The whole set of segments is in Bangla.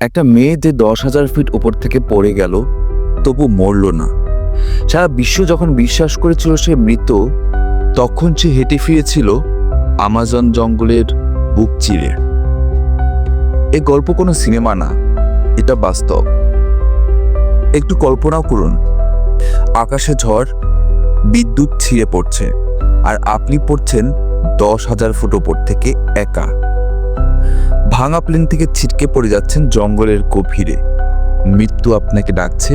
একটা মেয়ে যে দশ হাজার ফিট ওপর থেকে পড়ে গেল, তবু মরল না। সারা বিশ্ব যখন বিশ্বাস করেছিল সে মৃত, তখন সে হেঁটে ফিরেছিল আমাজন জঙ্গলের বুক চিরে। এ গল্প কোনো সিনেমা না, এটা বাস্তব। একটু কল্পনাও করুন, আকাশে ঝড়, বিদ্যুৎ ছিঁড়ে পড়ছে, আর আপনি পড়ছেন দশ হাজার ফুট ওপর থেকে একা। ভাঙা প্লেন থেকে ছিটকে পড়ে যাচ্ছেন জঙ্গলের গভীরে। মৃত্যু আপনাকে ডাকছে,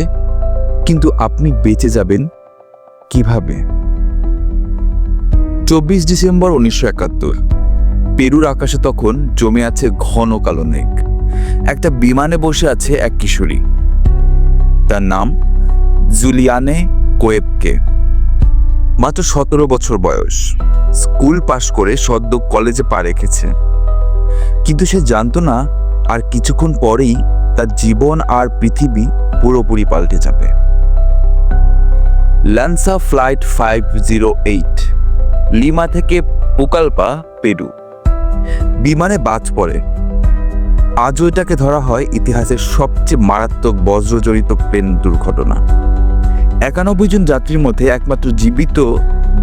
কিন্তু আপনি বেঁচে যাবেন কীভাবে? চব্বিশ ডিসেম্বর উনিশশো একাত্তর। পেরুর আকাশে তখন জমে আছে ঘন কালো মেঘ। একটা বিমানে বসে আছে এক কিশোরী। তার নাম জুলিয়ানে কোয়েবকে। মাত্র সতেরো বছর বয়স। স্কুল পাশ করে সদ্য কলেজে পা রেখেছে। কিন্তু সে জানতো না, আর কিছুক্ষণ পরেই তার জীবন আর পৃথিবী পুরোপুরি পাল্টে যাবে। LANSA flight five zero eight, Lima থেকে পুকালপা, পেরু। বিমানে বাজ পড়ে। আজও এটাকে ধরা হয় ইতিহাসের সবচেয়ে মারাত্মক বজ্রজড়িত প্লেন দুর্ঘটনা। একানব্বই জন যাত্রীর মধ্যে একমাত্র জীবিত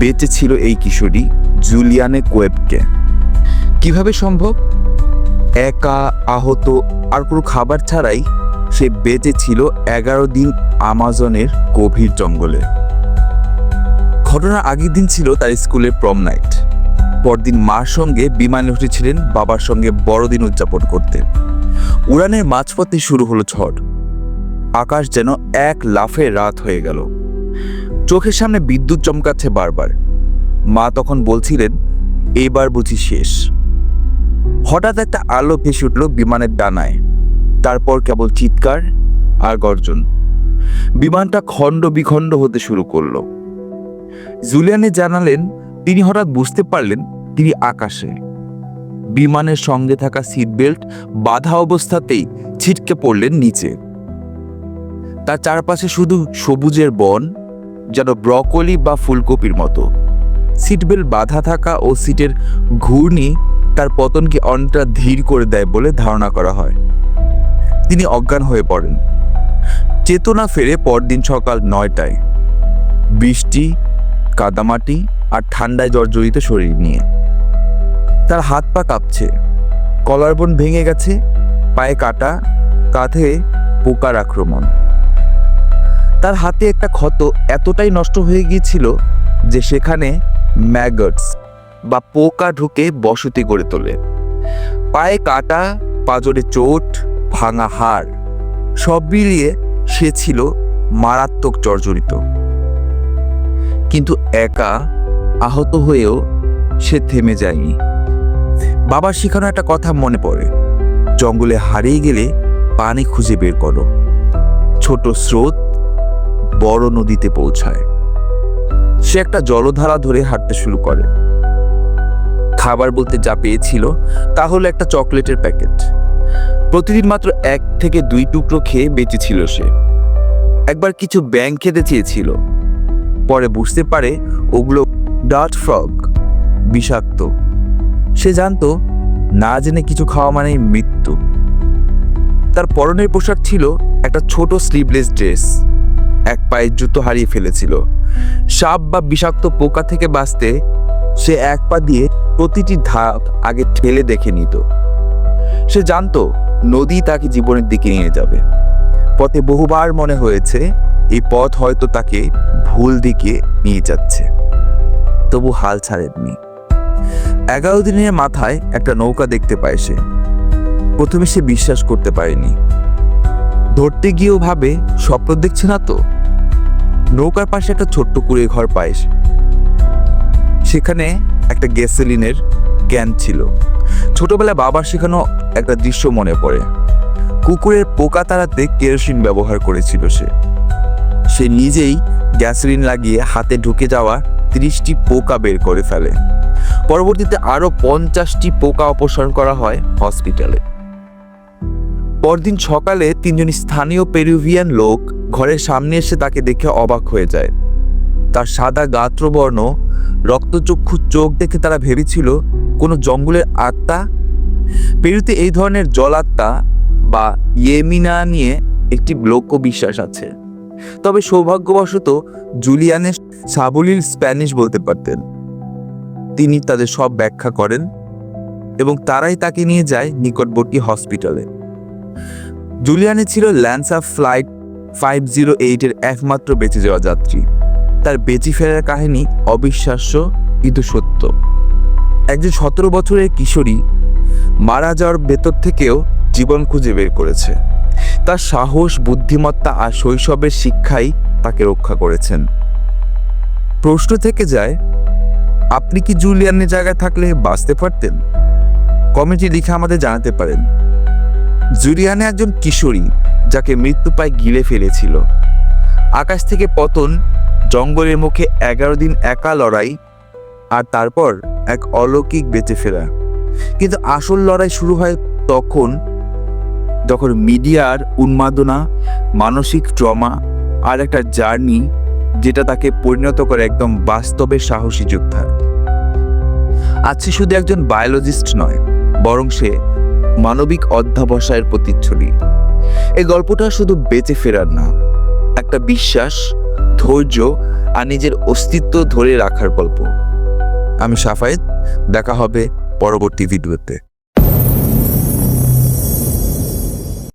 বেঁচে ছিল এই কিশোরী, জুলিয়ানে কোয়েবকে। কীভাবে সম্ভব? একা, আহত, আর কোনো খাবার ছাড়াই সে বেঁচে ছিল এগারো দিন আমাজনের গভীর জঙ্গলে। ঘটনার আগের দিন ছিল তার স্কুলের প্রম নাইট পরদিন মার সঙ্গে বিমানে উঠেছিলেন বাবার সঙ্গে বড়দিন উদযাপন করতে। উড়ানের মাঝপথে শুরু হলো ঝড়। আকাশ যেন এক লাফে রাত হয়ে গেল। চোখের সামনে বিদ্যুৎ চমকাচ্ছে বারবার। মা তখন বলছিলেন এইবার বুঝি শেষ। হঠাৎ একটা আলো ভেসে উঠল বিমানের ডানায়। তারপর কেবল চিৎকার আর গর্জন। বিমানটা খণ্ড বিখণ্ড হতে শুরু করল। জুলিয়ানে জানালেন, তিনি হঠাৎ বুঝতে পারলেন তিনি আকাশে। বিমানের সঙ্গে থাকা সিট বেল্ট বাধা অবস্থাতেই ছিটকে পড়লেন নিচে। তার চারপাশে শুধু সবুজের বন, যেন ব্রকলি বা ফুলকপির মতো। সিট বেল্ট বাধা থাকা ও সিটের ঘূর্ণি তার পতনকে অনেকটা ধীর করে দেয় বলে ধারণা করা হয়। তিনি অজ্ঞান হয়ে পড়েন। চেতনা ফেরে পরদিন সকাল নয়টায়। বৃষ্টি, কাদামাটি আর ঠান্ডায় জর্জরিত শরীর নিয়ে। তার হাত পা কাঁপছে। কলারবন ভেঙে গেছে, পায়ে কাটা, কাঁধে পোকার আক্রমণ। তার হাতে একটা ক্ষত এতটাই নষ্ট হয়ে গিয়েছিল যে সেখানে ম্যাগটস বা পোকা ঢুকে বসতি গড়ে তোলে। পায়ে কাটা, পাজরে চোট, ভাঙা হাড়, সব মিলিয়ে সে ছিল মারাত্মক জর্জরিত। কিন্তু একা আহত হয়েও সে থেমে যায়নি। বাবার শেখানো একটা কথা মনে পড়ে, জঙ্গলে হারিয়ে গেলে পানি খুঁজে বের করো। ছোট স্রোত বড় নদীতে পৌঁছায়। সে একটা জলধারা ধরে হাঁটতে শুরু করে। খাবার বলতে যা পেয়েছিল, তা হলো একটা চকলেটের প্যাকেট। প্রতিদিন মাত্র এক থেকে দুই টুকরো খেয়ে বেঁচেছিল সে। একবার কিছু ব্যাং খেতে চেয়েছিল। পরে বুঝতে পারে ওগুলো ডার্ট ফ্রগ, বিষাক্ত। সে জানতো, না জেনে কিছু খাওয়া মানেই মৃত্যু। তার পরনের পোশাক ছিল একটা ছোট স্লিভলেস ড্রেস এক পায়ের জুতো হারিয়ে ফেলেছিল। সাপ বা বিষাক্ত পোকা থেকে বাঁচতে সে এক পা দিয়ে প্রতিটি ধাপ আগে ঠেলে দেখে নিত। সে জানতো নদী তাকে জীবনের দিকে নিয়ে যাবে। পথে বহুবার মনে হয়েছে, এই পথ হয়তো তাকে ভুল দিকে নিয়ে যাচ্ছে। তবু হাল ছাড়েননি। এগারো দিনের মাথায় একটা নৌকা দেখতে পায় সে। প্রথমে সে বিশ্বাস করতে পারেনি। ধরতে গিয়েও ভাবে, স্বপ্ন দেখছে না তো? নৌকার পাশে একটা ছোট্ট কুড়ে ঘর পায় সেখানে একটা গ্যাসেলিনের ক্যান ছিল। ছোটবেলায় বাবার শেখানো একটা দৃশ্য মনে পড়ে। কুকুরের পোকা তাড়াতে কেরোসিন ব্যবহার করেছিল সে। সে নিজেই গ্যাসোলিন লাগিয়ে হাতে ঢুকে যাওয়া ত্রিশটি পোকা বের করে ফেলে। পরবর্তীতে আরও পঞ্চাশটি পোকা অপসারণ করা হয় হসপিটালে। পরদিন সকালে তিনজন স্থানীয় পেরুভিয়ান লোক ঘরের সামনে এসে তাকে দেখে অবাক হয়ে যায়। তার সাদা গাত্রবর্ণ, রক্তচক্ষু, চোখ দেখে তারা ভেবেছিল, কোনো জঙ্গলের আত্মা? পেরুতে এই ধরনের জলাত্মা বা ইয়েমিনা নিয়ে একটি লোক বিশ্বাস আছে। তবে সৌভাগ্যবশত জুলিয়ানের সাবলীল স্প্যানিশ বলতে পারতেন। তিনি তাদের সব ব্যাখ্যা করেন এবং তারাই তাকে নিয়ে যায় নিকটবর্তী হসপিটালে। জুলিয়ানে ছিল ল্যান্স ল্যান্সা ফ্লাইট ফাইভ জিরো এইটের একমাত্র বেঁচে যাওয়া যাত্রী। তার বেঁচে ফেরার কাহিনী অবিশ্বাস্য, কিন্তু সত্য। একজন সতেরো বছরের কিশোরী মারা যাওয়ার ভেতর থেকেও জীবন খুঁজে বের করেছে। তার সাহস, বুদ্ধিমত্তা আর শৈশবের শিক্ষাই তাকে রক্ষা করেছেন। প্রশ্ন থেকে যায়, আপনি কি জুলিয়ানের জায়গায় থাকলে বাঁচতে পারতেন? কমেন্টে লিখে আমাদের জানাতে পারেন। জুলিয়ানে একজন কিশোরী যাকে মৃত্যু পায় গিলে ফেলেছিল। আকাশ থেকে পতন, জঙ্গলের মুখে এগারো দিন একা লড়াই আর তারপর এক অলৌকিক বেঁচে ফেরা। কিন্তু আসল লড়াই শুরু হয় তখন, যখন মিডিয়ার উন্মাদনা, মানসিক ট্রমা আর একটা জার্নি যেটা তাকে পরিণত করে একদম বাস্তবে সাহসী যোদ্ধা। আছে শুধু একজন বায়োলজিস্ট নয়, বরং সে মানবিক অধ্যাবসায়ের প্রতিচ্ছবি। এই গল্পটা শুধু বেঁচে ফেরার না, একটা বিশ্বাস, ধৈর্য আর নিজের অস্তিত্ব ধরে রাখার গল্প। আমি সাফায়েত, দেখা হবে পরবর্তী ভিডিওতে।